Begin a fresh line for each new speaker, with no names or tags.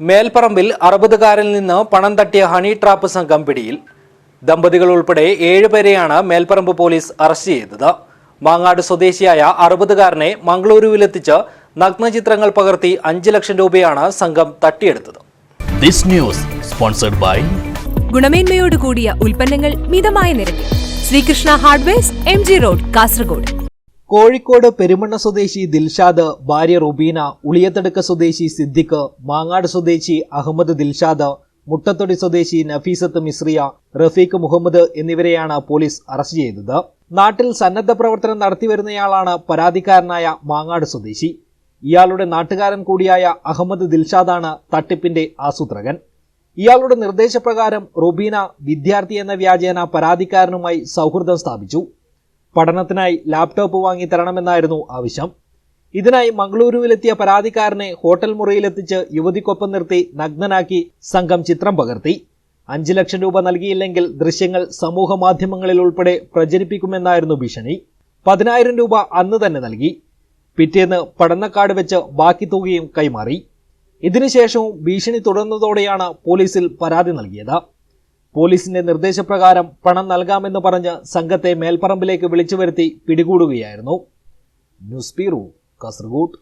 മേൽപ്പറമ്പിൽ അറുപതുകാരിൽ നിന്ന് പണം തട്ടിയ ഹണി ട്രാപ്പ് സംഘം പിടിയിൽ. ദമ്പതികൾ ഉൾപ്പെടെ ഏഴുപേരെയാണ് മേൽപ്പറമ്പ് പോലീസ് അറസ്റ്റ് ചെയ്തത്. മാങ്ങാട് സ്വദേശിയായ അറുപതുകാരനെ മംഗളൂരുവിലെത്തിച്ച് നഗ്നചിത്രങ്ങൾ പകർത്തി അഞ്ച് ലക്ഷം രൂപയാണ് സംഘം തട്ടിയെടുത്തത്.
ദിസ് ന്യൂസ് സ്പോൺസർഡ് ബൈ
ഗുണമേന്മയോട് കൂടിയ ഉൽപ്പന്നങ്ങൾ മിതമായ നിരക്കിൽ. Sreekrishna hardware M G road Kasaragod.
Kozhikode Perumanna സ്വദേശി ദിൽഷാദ് ഭാര്യ റുബീന ഉളിയത്തടുക്ക സ്വദേശി സിദ്ദിഖ് മാങ്ങാട് സ്വദേശി അഹമ്മദ് ദിൽഷാദ് മുട്ടത്തൊടി സ്വദേശി നഫീസത്ത് മിശ്രിയ റഫീഖ് മുഹമ്മദ് എന്നിവരെയാണ് പോലീസ് അറസ്റ്റ് ചെയ്തത്. നാട്ടിൽ സന്നദ്ധ പ്രവർത്തനം നടത്തിവരുന്നയാളാണ് പരാതിക്കാരനായ മാങ്ങാട് സ്വദേശി. ഇയാളുടെ നാട്ടുകാരൻ കൂടിയായ അഹമ്മദ് ദിൽഷാദാണ് തട്ടിപ്പിന്റെ ആസൂത്രകൻ. ഇയാളുടെ നിർദ്ദേശപ്രകാരം റുബീന വിദ്യാർത്ഥി എന്ന വ്യാജേന പരാതിക്കാരനുമായി സൗഹൃദം സ്ഥാപിച്ചു. പഠനത്തിനായി ലാപ്ടോപ്പ് വാങ്ങി തരണമെന്നായിരുന്നു ആവശ്യം. ഇതിനായി മംഗളൂരുവിലെത്തിയ പരാതിക്കാരനെ ഹോട്ടൽ മുറിയിലെത്തിച്ച് യുവതിക്കൊപ്പം നിർത്തി നഗ്നനാക്കി സംഘം ചിത്രം പകർത്തി. അഞ്ചു ലക്ഷം രൂപ നൽകിയില്ലെങ്കിൽ ദൃശ്യങ്ങൾ സമൂഹ മാധ്യമങ്ങളിൽ ഉൾപ്പെടെ പ്രചരിപ്പിക്കുമെന്നായിരുന്നു ഭീഷണി. പതിനായിരം രൂപ അന്ന് തന്നെ നൽകി. പിറ്റേന്ന് പടന്നക്കാട് വെച്ച് ബാക്കി തുകയും കൈമാറി. ഇതിനുശേഷവും ഭീഷണി തുടർന്നതോടെയാണ് പോലീസിൽ പരാതി നൽകിയത്. പോലീസിന്റെ നിർദ്ദേശപ്രകാരം പണം നൽകാമെന്ന് പറഞ്ഞ് സംഘത്തെ മേൽപ്പറമ്പിലേക്ക് വിളിച്ചു വരുത്തി പിടികൂടുകയായിരുന്നു. News bureau Kasaragod.